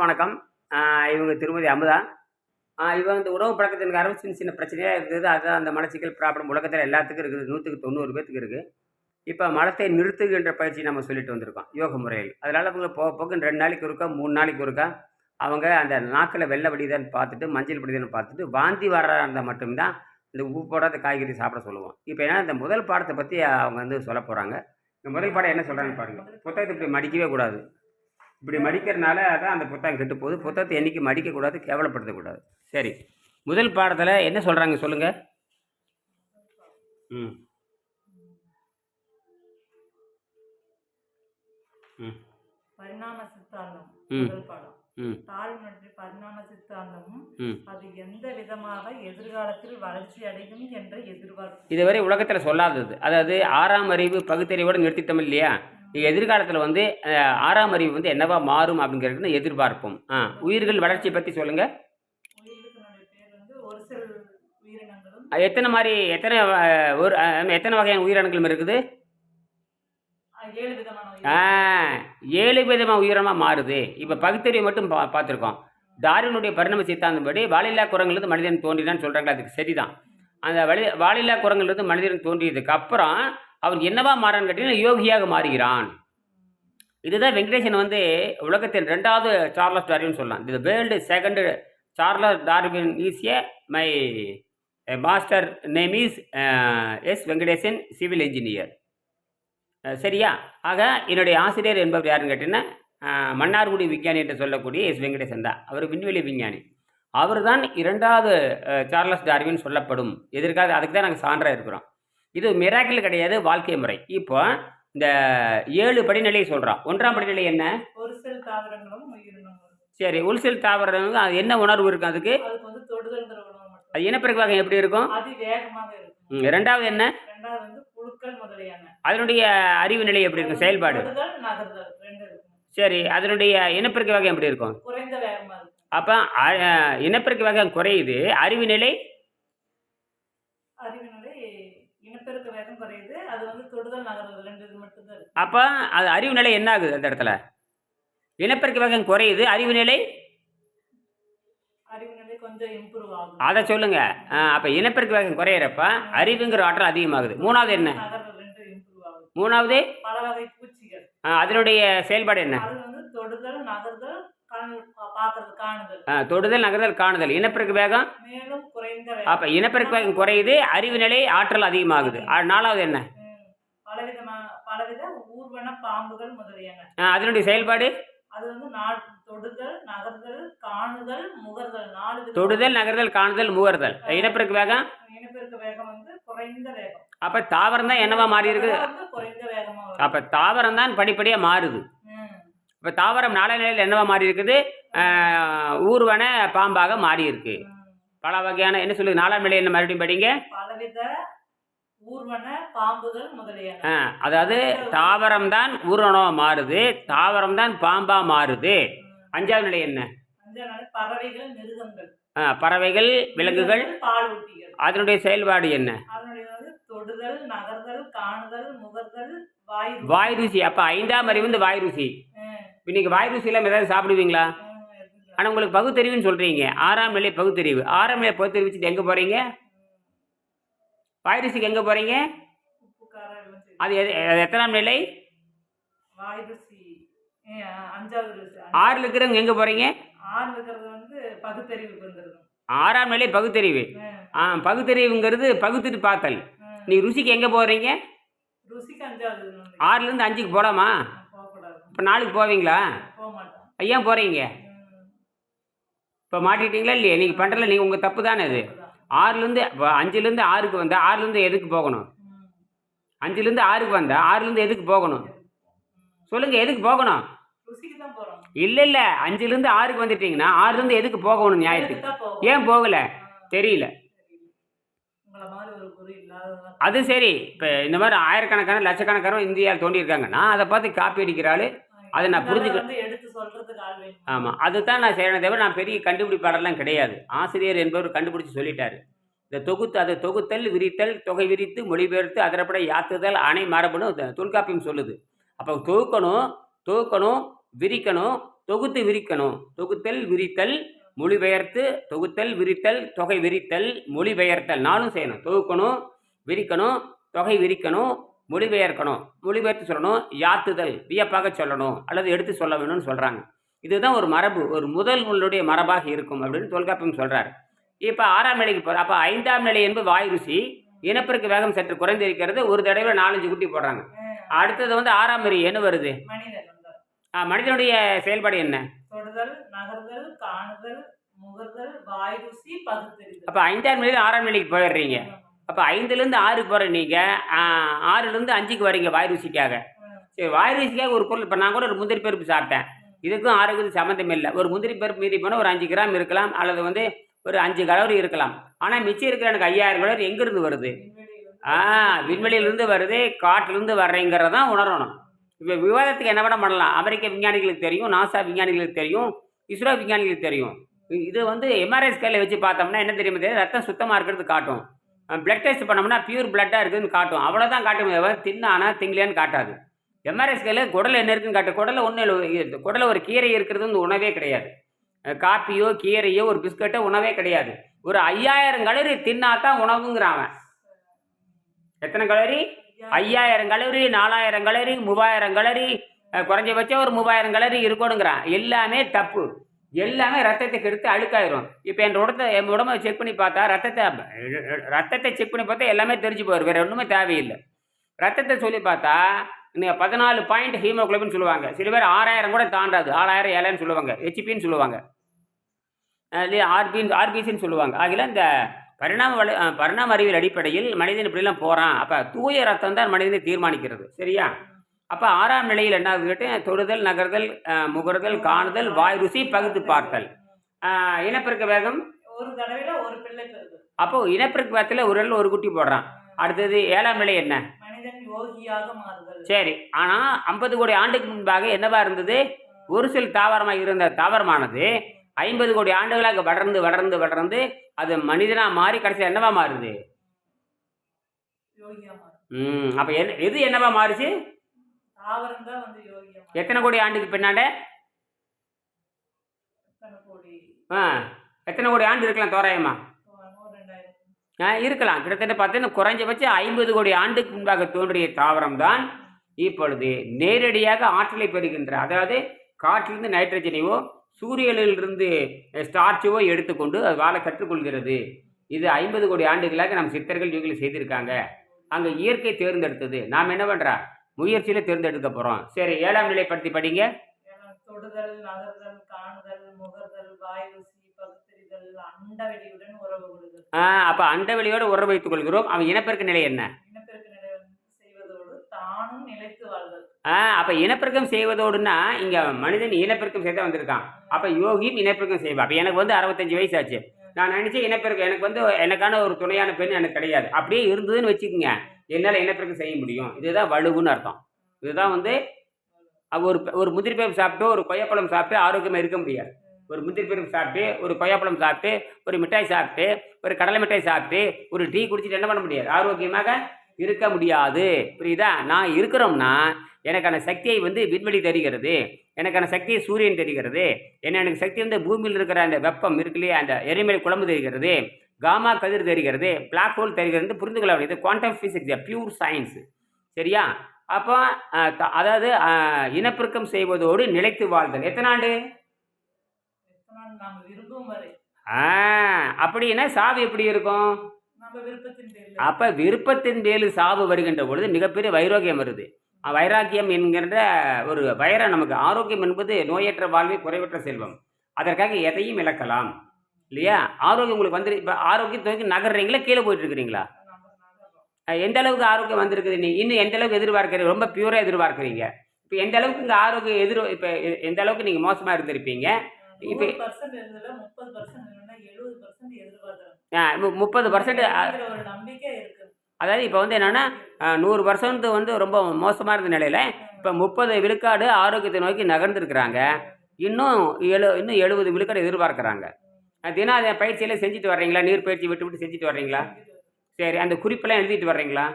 வணக்கம். இவங்க திருமதி அமுதா. இவங்க இந்த உணவு பழக்கத்தின் காரணம் சின்ன சின்ன பிரச்சனையாக இருக்குது. அதுதான் அந்த மலச்சிக்கல் ப்ராப்ளம் உலகத்தில் எல்லாத்துக்கும் இருக்குது. நூற்றுக்கு தொண்ணூறு பேத்துக்கு இருக்குது இப்போ மலத்தை நிறுத்துகின்ற பயிற்சி நம்ம சொல்லிட்டு வந்திருக்கோம். யோக முறையில். அதனால் அவங்க போக போக ரெண்டு நாளைக்கு ஒருக்கா மூணு நாளைக்கு ஒருக்கா அவங்க அந்த நாக்கில் வெள்ளை வடிதான்னு பார்த்துட்டு மஞ்சள் வடிதான்னு பார்த்துட்டு வாந்தி வர்றதா இருந்தால் மட்டும்தான் இந்த உப்பு போடாத காய்கறி சாப்பிட சொல்லுவோம். இப்போ ஏன்னா இந்த முதல் பாடத்தை பற்றி அவங்க வந்து சொல்ல போகிறாங்க இந்த முதல் பாடம் என்ன சொல்கிறாங்கன்னு பாருங்கள் புத்தகத்தை இப்படி மடிக்கவே கூடாது. இப்படி மடிக்கிறனால தான் அந்த புத்தகம் கெட்டு போகுது. புத்தகத்தை என்றைக்கு மடிக்கக்கூடாது கேவலப்படுத்தக்கூடாது. சரி. முதல் பாடத்தில் என்ன சொல்கிறாங்க சொல்லுங்கள் ம். ம். பரிணாம சித்தாந்தம். முதல் பாடம். ம். தாழ்மற்றி பரிணாம சித்தாந்தமும் அது எந்த விதமாக எதிர்காலத்தில் வளர்ச்சி அடையும் என்ற எதிர்பார்ப்பு. இதுவரை உலகத்தில் சொல்லாதது. அதாவது ஆறாம் அறிவு பகுத்தறிவோடு நிறுத்திட்டோம் இல்லையா? எதிர்காலத்தில் வந்து ஆறாம் அறிவு வந்து என்னவா மாறும் அப்படிங்கிறது எதிர்பார்ப்போம். ஆ உயிர்கள் வளர்ச்சி பற்றி சொல்லுங்கள் எத்தனை மாதிரி எத்தனை ஒரு எத்தனை வகையான உயிரினங்களும் இருக்குது? ஏழு ஆ ஏழு விதமாக உயிரமாக மாறுது. இப்போ பகுத்தறிவு மட்டும் பா பார்த்துருக்கோம். டார்வினுடைய பரிணாம சித்தாந்தப்படி வாலில்லா குரங்கிலிருந்து மனிதன் தோன்றினான்னு சொல்கிறாங்களா அதுக்கு சரிதான். அந்த வழி வாலில்லா குரங்கிலிருந்து மனிதன் தோன்றியதுக்கு அப்புறம் அவன் என்னவா மாறான்னு கேட்டீங்கன்னா யோகியாக மாறுகிறான். இதுதான் வெங்கடேசன் வந்து உலகத்தின் ரெண்டாவது சார்லஸ் டார்வின் சொல்லலாம் இது world second Charles Darwin is a my master name is S Venkatesan civil engineer சரியா? ஆக என்னுடைய ஆசிரியர் என்பவர் யாருன்னு கேட்டீங்கன்னா மன்னார்குடி விஞ்ஞானி என்று சொல்லக்கூடிய எஸ் வெங்கடேசன் தான். அவர் விண்வெளி விஞ்ஞானி. அவர் தான் இரண்டாவது சார்லஸ் டார்வின் சொல்லப்படும். எதிர்கால அதுக்கு தான் நாங்கள் சான்றாக இருக்கிறோம். இது மிராக்கிள் கிடையாது வாழ்க்கை முறை. இப்போ இந்த ஏழு படிநிலையை சொல்கிறோம் ஒன்றாம் படிநிலை என்ன? ஒரு சில தாவரங்களும் சரி அது என்ன உணர்வு இருக்கும் அதுக்கு? அது இனப்பெருக்க வகை எப்படி இருக்கும்? ரெண்டாவது என்ன? அதனுடைய அறிவு நிலை எப்படி இருக்கும்? செயல்பாடு. சரி அதனுடைய இனப்பெருக்க வகை எப்படி இருக்கும்? அப்போ இனப்பெருக்க வகை குறையுது. அறிவு நிலை அறிவினுடைய இனப்பெருக்க வேகம் குறையுது அது வந்து தொடுதல் நகர்தல் ரெண்டு இது மட்டும்தான் இருக்கு அப்போ அது அறிவு நிலை என்ன ஆகுது அந்த இடத்துல? இனப்பெருக்க வேகம் குறையுது அறிவு நிலை? அதை சொல்லுங்க. அப்போ இனப்பெருக்க வேகம் குறையிறப்ப அறிவுங்கிற ஆற்றல் அதிகமாகுது. மூணாவது என்ன? மூணாவது? அதனுடைய செயல்பாடு என்ன? தொடுதல் நகர்தல் காணுதல். இனப்பெருக்க வேகம்? அப்போ இனப்பெருக்க வேகம் குறையுது அறிவு நிலை ஆற்றல் அதிகமாகுது. நாலாவது என்ன? பலவித ஊர்வன பாம்புகள் முதலியன. அதனுடைய செயல்பாடு? அது வந்து தொடுதல் நகர்தல் காணுதல் முகர்தல். நாலு தொடுதல் நகர்தல் காணுதல் மூவர்தல் இனப்பெருக்க வேகம்? இனப்பெருக்க வேகம் வந்து குறைந்த வேகம். அப்போ தாவரம் தான் என்னவா மாறி இருக்குது குறைந்த வேகமா அப்போ தாவரம் தான் படிப்படியாக மாறுது. இப்போ தாவரம் நாள நிலையில் என்னவா மாறி இருக்குது ஊர்வன பாம்பாக மாறி இருக்கு. பல வகையான என்ன சொல்லுது? நாலாம் நிலை என்ன மறுபடியும் படிங்க? பலவித ஊர்வன பாம்புகள் முதலியன ஆ, அதாவது தாவரம் தான் ஊர்வனமாக மாறுது தாவரம் தான் பாம்பா மாறுது. அஞ்சாவது நிலை என்ன? பறவைகள் மிருகங்கள். ஆ, பறவைகள் விலங்குகள். அதனுடைய செயல்பாடு என்ன? அதனுடைய வந்து தொடுதல் நகர்தல் காணுதல் முகர்தல் வாய் ருசி. அப்போ ஐந்தாம் அறிவு வந்து வாய் ருசி இன்னைக்கு வாய் ருசியில் ஏதாவது சாப்பிடுவீங்களா. ஆனால் உங்களுக்கு பகுத்தறிவுன்னு சொல்கிறீங்க ஆறாம் நிலை பகுத்தறிவு. ஆறாம் நிலை பகுத்தறிவு வச்சுட்டு எங்கே போகிறீங்க வாய் ருசிக்கு எங்கே போகிறீங்க. அது எது- எத்தனாம் நிலை? ஆறில் இருக்கிறவங்க எங்கே போகிறீங்க ஆறாம் நிலை பகுத்தறிவு. ஆ. பகுத்தறிவுங்கிறது பகுத்துட்டு பார்த்தல் ம். நீ ருசிக்கு எங்கே போகிறீங்க. ஆறுலேருந்து அஞ்சுக்கு போகலாமா இப்போ நாளுக்கு போவீங்களா? ஏன் போகிறீங்க இப்போ மாட்டிட்டீங்களா இல்லையா? நீங்கள் பண்ணுறல நீங்கள் உங்கள் தப்பு தானே அது. ஆறுலேருந்து அஞ்சுலேருந்து ஆறுக்கு வந்தால் ஆறுலேருந்து எதுக்கு போகணும்? அஞ்சுலேருந்து ஆறுக்கு வந்தால் ஆறுலேருந்து எதுக்கு போகணும். சொல்லுங்கள் எதுக்கு போகணும்? இல்லை இல்லை அஞ்சுலேருந்து ஆறுக்கு வந்துட்டீங்கன்னா ஆறுலேருந்து எதுக்கு போகணும் நியாயத்துக்கு ஏன் போகலை? தெரியல. அது சரி இப்போ இந்த மாதிரி ஆயிரக்கணக்கான லட்சக்கணக்கான இந்தியாவில் தோண்டியிருக்காங்கன்னா அதை பார்த்து காப்பி அடிக்கிறாள் அதை நான் புரிஞ்சுக்க- ஆமாம் அதுதான் நான் செய்யணும் தவிர நான் பெரிய கண்டுபிடிப்பாளர்லாம் கிடையாது. ஆசிரியர் என்பவர் கண்டுபிடிச்சு சொல்லிட்டாரு. இந்த தொகுத்து அதை தொகுத்தல் விரித்தல் தொகை விரித்து மொழிபெயர்த்து அதரப்பட யாத்துதல் அணை மரபுன்னு த- தொல்காப்பியம் சொல்லுது. அப்போ தொகுக்கணும் தொகுக்கணும் விரிக்கணும் தொகுத்து விரிக்கணும். தொகுத்தல் விரித்தல் மொழிபெயர்த்து தொகுத்தல் விரித்தல் தொகை விரித்தல் மொழிபெயர்த்தல். நானும் செய்யணும். தொகுக்கணும் விரிக்கணும் தொகை விரிக்கணும் மொழிபெயர்க்கணும். மொழிபெயர்த்து சொல்லணும். யாத்துதல் வியப்பாக சொல்லணும். அல்லது எடுத்து சொல்ல வேணும்னு சொல்கிறாங்க இதுதான் ஒரு மரபு. ஒரு முதல் நூலுடைய மரபாக இருக்கும் அப்படின்னு தொல்காப்பியம் சொல்கிறார் இப்போ ஆறாம் நிலைக்கு போகிற அப்போ ஐந்தாம் நிலை என்பது வாய் ருசி. இனப்பெருக்கு வேகம் சற்று குறைந்திருக்கிறது. ஒரு தடவை நாலஞ்சு குட்டி போடுறாங்க. அடுத்தது வந்து ஆறாம் நெறி என்ன வருது. ஆ, மனிதனுடைய செயல்பாடு என்ன? அப்போ ஐந்தாம் நிலையில் ஆறாம் நிலைக்கு போயிடுறீங்க. அப்போ ஐந்துலேருந்து ஆறுக்கு போகிற நீங்கள் ஆறுலேருந்து அஞ்சுக்கு வரீங்க வாய் ருசிக்காக. சரி வாய் ருசிக்காக ஒரு பொருள் இப்போ நான் கூட ஒரு முந்திரி பருப்பு சாப்பிட்டேன். இதுக்கும் ஆறுக்கும் சம்மந்தம் இல்லை. ஒரு முந்திரி பருப்பு மீறி போனால் ஒரு அஞ்சு கிராம் இருக்கலாம் அல்லது வந்து ஒரு அஞ்சு கலோரி இருக்கலாம். ஆனால் மிச்சம் இருக்கிற எனக்கு ஐயாயிரம் கலோரி எங்கேருந்து வருது? ஆ விண்வெளியிலேருந்து வருது காட்டிலிருந்து வர்றேங்கிறத தான் உணரணும். இப்போ விவாதத்துக்கு என்ன வேணால் பண்ணலாம். அமெரிக்க விஞ்ஞானிகளுக்கு தெரியும் நாசா விஞ்ஞானிகளுக்கு தெரியும் இஸ்ரோ விஞ்ஞானிகளுக்கு தெரியும். இது வந்து எம்ஆர்ஐ ஸ்கேலில் வச்சு பார்த்தோம்னா என்ன தெரியுமா தெரியும் ரத்தம் சுத்தமாக இருக்கிறது காட்டும். பிளட் டெஸ்ட் பண்ணோம்னா பியூர் பிளட்டாக இருக்குதுன்னு காட்டும். அவ்வளோதான் காட்டும் தவிர தின்னானா திங்கலையான்னு காட்டாது. எம்ஆர்ஐ ஸ்கேலில் குடல் என்ன இருக்குன்னு காட்டும் குடலில் ஒன்றும் குடலில் ஒரு கீரை இருக்கிறது வந்து உணவே கிடையாது. காப்பியோ கீரையோ ஒரு பிஸ்கட்டோ உணவே கிடையாது. ஒரு ஐயாயிரம் கலரி தின்னா தான் உணவுங்கிறான் அவன். எத்தனை கலரி? ஐயாயிரம் கலரி நாலாயிரம் கலரி மூவாயிரம் கலரி குறைஞ்சபட்சம் ஒரு மூவாயிரம் கலரி இருக்கணுங்கிறான். எல்லாமே தப்பு. எல்லாமே ரத்தத்தை கெடுத்து அழுக்காயிரும். இப்போ என் உடத்தை என் உடம்பை செக் பண்ணி பார்த்தா ரத்தத்தை ரத்தத்தை செக் பண்ணி பார்த்தா எல்லாமே தெரிஞ்சு போயிடும் வேறு ஒன்றுமே தேவையில்லை. ரத்தத்தை சொல்லி பார்த்தா இந்த பதினாலு பாயிண்ட் ஹீமோக்ளோபின் சொல்லுவாங்க. சில பேர் ஆறாயிரம் கூட தாண்டாது. ஆறாயிரம் ஏழாயிரம் சொல்லுவாங்க. ஹெச்பின்னு சொல்லுவாங்க. இல்லையா ஆர்பின் ஆர்பிசின்னு சொல்லுவாங்க. ஆகில இந்த பரிணாம வள பரிணாம அறிவியல் அடிப்படையில் மனிதன் இப்படிலாம் போகிறான் அப்போ தூய ரத்தம் தான் மனிதனை தீர்மானிக்கிறது. சரியா? அப்போ ஆறாம் நிலையில் என்ன ஆகுது கேட்டு தொடுதல் நகர்தல் முகர்தல் காணுதல் வாய் ருசி பகுத்து பார்த்தல். இனப்பெருக்க வேகம்? ஒரு தடவையில ஒரு பிள்ளை அப்போ இனப்பெருக்க வேகத்தில் ஒரு ஒரு குட்டி போடுறான். அடுத்தது ஏழாம் நிலை என்ன? சரி ஆனால் ஐம்பது கோடி ஆண்டுக்கு முன்பாக என்னவா இருந்தது? ஒரு சில தாவரமாக இருந்த தாவரமானது ஐம்பது கோடி ஆண்டுகளாக வளர்ந்து வளர்ந்து வளர்ந்து அது மனிதனாக மாறி கடைசியில் என்னவா மாறுது? ம் அப்போ என்ன எது என்னவா மாறுச்சு? எத்தனை கோடி ஆண்டுக்கு கோடி? ஆ எத்தனை கோடி ஆண்டு இருக்கலாம் தோராயமா? ஆ இருக்கலாம். கிட்டத்தட்ட பார்த்தீங்கன்னா குறைஞ்சபட்சம் ஐம்பது கோடி ஆண்டுக்கு முன்பாக தோன்றிய தாவரம் தான் இப்பொழுது நேரடியாக ஆற்றலை பெறுகின்ற அதாவது காற்றிலிருந்து நைட்ரஜனையோ சூரியனிலிருந்து ஸ்டார்ச்சவோ எடுத்துக்கொண்டு அது வாழ கற்றுக்கொள்கிறது. இது ஐம்பது கோடி ஆண்டுகளாக நம் சித்தர்கள் யோகிகள் செய்திருக்காங்க. அங்கே இயற்கை தேர்ந்தெடுத்தது. நாம் என்ன பண்ணுறா முயற்சியில் தேர்ந்தெடுக்க போகிறோம் சரி ஏழாம் நிலை பற்றி படிங்க. தொடுதல் நகர்தல் காணுதல் முகர்தல் வாய் ருசி பகுத்தறிதல் அண்ட வெளியுடன் உறவு கொள்ளுதல். அப்போ அண்டவெளியோடு உறவு வைத்துக் கொள்கிறோம். அவன் இனப்பெருக்க நிலை என்ன? ஆ அப்போ இனப்பெருக்கம் செய்வதோடுன்னா இங்கே மனிதன் இனப்பெருக்கம் செய்த வந்திருக்கான். அப்போ யோகியும் இனப்பெருக்கம் செய்வான் அப்போ எனக்கு வந்து அறுபத்தஞ்சு வயசு ஆச்சு நான் நினச்சேன் இனப்பெருக்கம் எனக்கு வந்து எனக்கான ஒரு துணையான பெண் எனக்கு கிடையாது. அப்படியே இருந்ததுன்னு வச்சுக்கோங்க. என்னால் இனப்பெருக்கம் செய்ய முடியும்? இதுதான் வலுவுன்னு அர்த்தம். இதுதான் வந்து ஒரு ஒரு முந்திரி பருப்பு சாப்பிட்டு ஒரு கொய்யாப்பழம் சாப்பிட்டு ஆரோக்கியமாக இருக்க முடியாது. ஒரு முந்திரி பருப்பு சாப்பிட்டு ஒரு கொய்யாப்பழம் சாப்பிட்டு ஒரு மிட்டாய் சாப்பிட்டு ஒரு கடலை மிட்டாய் சாப்பிட்டு ஒரு டீ குடிச்சிட்டு என்ன பண்ண முடியாது? ஆரோக்கியமாக இருக்க முடியாது. புரியுதா? நான் இருக்கிறோம்னா எனக்கான சக்தியை வந்து விண்வெளி தருகிறது. எனக்கான சக்தியை சூரியன் தருகிறது. என்ன எனக்கு சக்தி வந்து பூமியில் இருக்கிற அந்த வெப்பம் இருக்கு இல்லையா அந்த எரிமலை குழம்பு தருகிறது. காமா கதிர் தருகிறது பிளாக் ஹோல் தருகிறது புரிந்து கொள்ள வேண்டியது குவாண்டம் ஃபிசிக்ஸ் பியூர் சயின்ஸ் சரியா? அப்போ அதாவது இனப்பெருக்கம் செய்வதோடு நிலைத்து வாழ்தல். எத்தனை ஆண்டு? அப்படின்னா சாவு எப்படி இருக்கும்? அப்போ விருப்பத்தின் மேலு சாவு வருகின்ற பொழுது மிகப்பெரிய வைரோக்கியம் வருது. வைராக்கியம் என்கின்ற ஒரு வைரம் நமக்கு ஆரோக்கியம் என்பது நோயற்ற வாழ்வே குறைவற்ற செல்வம். அதற்காக எதையும் இழக்கலாம். இல்லையா? ஆரோக்கியம் உங்களுக்கு வந்து இப்போ ஆரோக்கியத்தை நோக்கி நகர்றீங்களா? கீழே போயிட்டு இருக்கிறீங்களா நம்ம நகர்றோம் அஹ் எந்த அளவுக்கு ஆரோக்கியம் வந்திருக்குது? நீ இன்னும் எந்த அளவுக்கு எதிர்பார்க்குறீங்க ரொம்ப பியூராக எதிர்பார்க்குறீங்க. இப்போ எந்த அளவுக்கு இங்கே ஆரோக்கியம் எதிர் இப்போ எந்த அளவுக்கு நீங்கள் மோசமாக இருந்திருப்பீங்க? இப்ப- இருந்ததுல முப்பது பர்சன்ட் அதாவது இப்போ வந்து என்னென்னா நூறு பர்சன்ட் வந்து ரொம்ப மோசமாக இருந்த நிலையில் இப்போ முப்பது விழுக்காடு ஆரோக்கியத்தை நோக்கி நகர்ந்துருக்குறாங்க. இன்னும் எழு இன்னும் எழுபது விழுக்காடு எதிர்பார்க்குறாங்க. தினம் அதை பயிற்சியெல்லாம் செஞ்சுட்டு வர்றீங்களா? நீர் பயிற்சி விட்டு விட்டு செஞ்சுட்டு வர்றீங்களா? சரி அந்த குறிப்பெல்லாம் எழுதிட்டு வர்றீங்களா?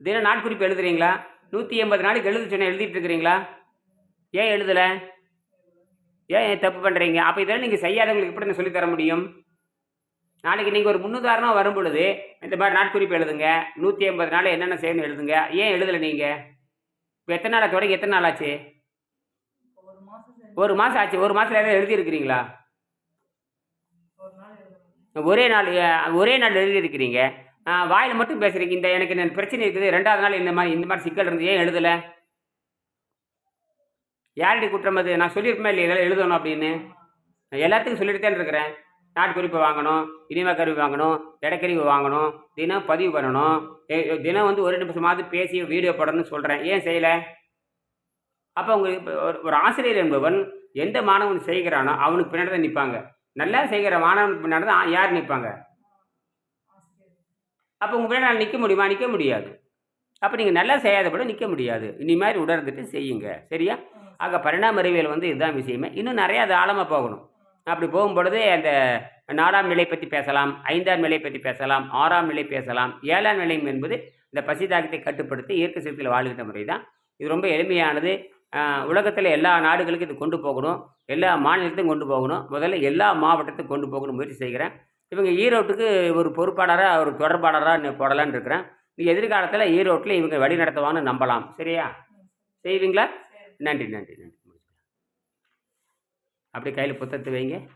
தினம் நாட்குறிப்பு எழுதுறீங்களா? நூற்றி எண்பது நாளைக்கு எழுத சொன்ன எழுதிட்டு இருக்கிறீங்களா? ஏன் எழுதலை? ஏன் ஏன் தப்பு பண்ணுறீங்க அப்போ இதெல்லாம் நீங்கள் செய்யாதவங்களுக்கு எப்படி நான் சொல்லித் தர முடியும்? நாளைக்கு நீங்கள் ஒரு முன்னுதாரணம் வரும் பொழுது இந்த மாதிரி நாட்குறிப்பு எழுதுங்க. நூற்றி ஐம்பது நாள் என்னென்ன செய்யணும் எழுதுங்க? ஏன் எழுதலை நீங்கள் இப்போ எத்தனை நாளாக தொடங்கி எத்தனை நாள் ஆச்சு? ஒரு மாதம் ஆச்சு. ஒரு மாதத்தில் எதாவது எழுதியிருக்கிறீங்களா? ஒரே நாள் ஒரே நாள் எழுதியிருக்கிறீங்க. வாயில் மட்டும் பேசுகிறீங்க இந்த எனக்கு இந்த பிரச்சனை இருக்குது. ரெண்டாவது நாள் இந்த மாதிரி இந்த மாதிரி சிக்கல் இருந்து ஏன் எழுதலை? யாரடி குற்றம் அது? நான் சொல்லியிருப்பேன் இல்லை இதெல்லாம் எழுதணும் அப்படின்னு. நான் எல்லாத்துக்கும் சொல்லிட்டுதான் இருக்கிறேன். நாட்குறிப்பு வாங்கணும் இனிமே கருவி வாங்கணும் இடக்கருவி வாங்கணும் தினம் பதிவு பண்ணணும். தினம் வந்து ஒரு நிமிஷமாவது பேசி வீடியோ போடணும்னு சொல்கிறேன் ஏன் செய்யலை? அப்போ உங்களுக்கு ஒரு ஒரு ஆசிரியர் என்பவன் எந்த மாணவன் செய்கிறானோ அவனுக்கு பின்னாடி தான் நிற்பாங்க நல்லா செய்கிற மாணவன் பின்னாடி தான் யார் நிற்பாங்க? அப்போ உங்கள் பின்னாடி நிற்க முடியுமா? நிற்க முடியாது. அப்போ நீங்கள் நல்லா செய்யாத கூட நிற்க முடியாது. இனி மாதிரி உணர்ந்துட்டு செய்யுங்க. சரியா? ஆக பரிணாம அறிவியல் வந்து இதுதான் விஷயமே. இன்னும் நிறையா அது ஆழமாக போகணும். அப்படி போகும்பொழுது அந்த நாலாம் நிலை பற்றி பேசலாம் ஐந்தாம் நிலை பற்றி பேசலாம் ஆறாம் நிலை பேசலாம் ஏழாம் நிலை என்பது இந்த பசிதாகத்தை கட்டுப்படுத்தி இயற்கை சக்தியில் வாழ்கின்ற முறை தான் இது ரொம்ப எளிமையானது. உலகத்தில் எல்லா நாடுகளுக்கும் இது கொண்டு போகணும். எல்லா மாநிலத்தையும் கொண்டு போகணும். முதல்ல எல்லா மாவட்டத்துக்கும் கொண்டு போகணும் முயற்சி செய்கிறேன். இவங்க ஈரோட்டுக்கு ஒரு பொறுப்பாளராக ஒரு தொடர்பாளராக போடலான்னு இருக்கிறேன். எதிர்காலத்தில் ஈரோட்டில் இவங்க வழி நடத்துவான்னு நம்பலாம். சரியா? செய்வீங்களா? நன்றி நன்றி நன்றி. அப்படி கையில் புத்தகத்தை வைங்க.